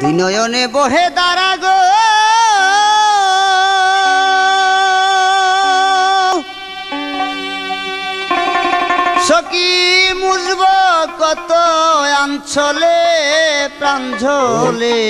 বিনয়নে বহে দাঁড়া গো। সকি মুজব কত আঞ্চলে প্রাঞ্জলে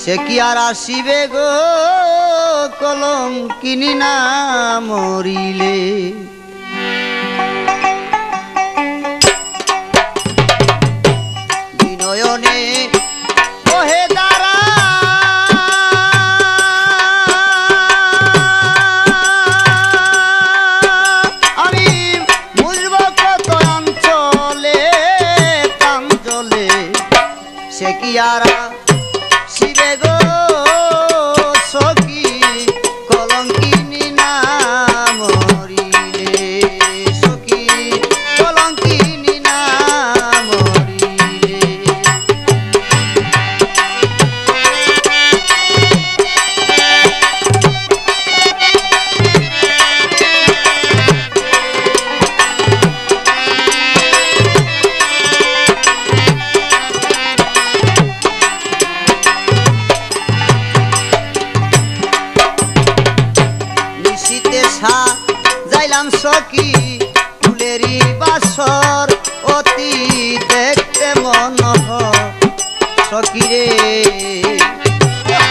সে কি আর আসিবে গো কলম কিনি না মরিলে? সে যাইলাম সখী ফুলেরই বাসর? অতি দেখতে মন সখী রে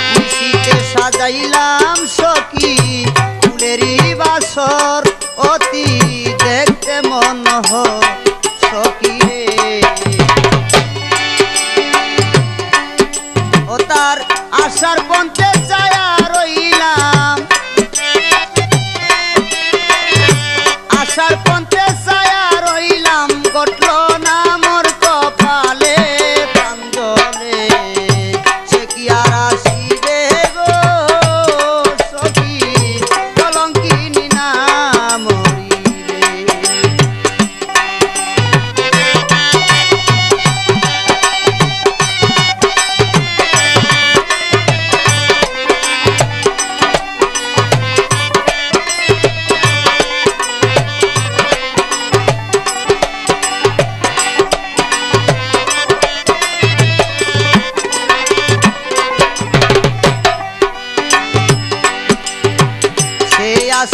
নিশিতে সাজাইলাম সখী। ফুলেরই বাসর অতি দেখতে মন সখী রে ও তার আশার পন্থে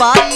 पाए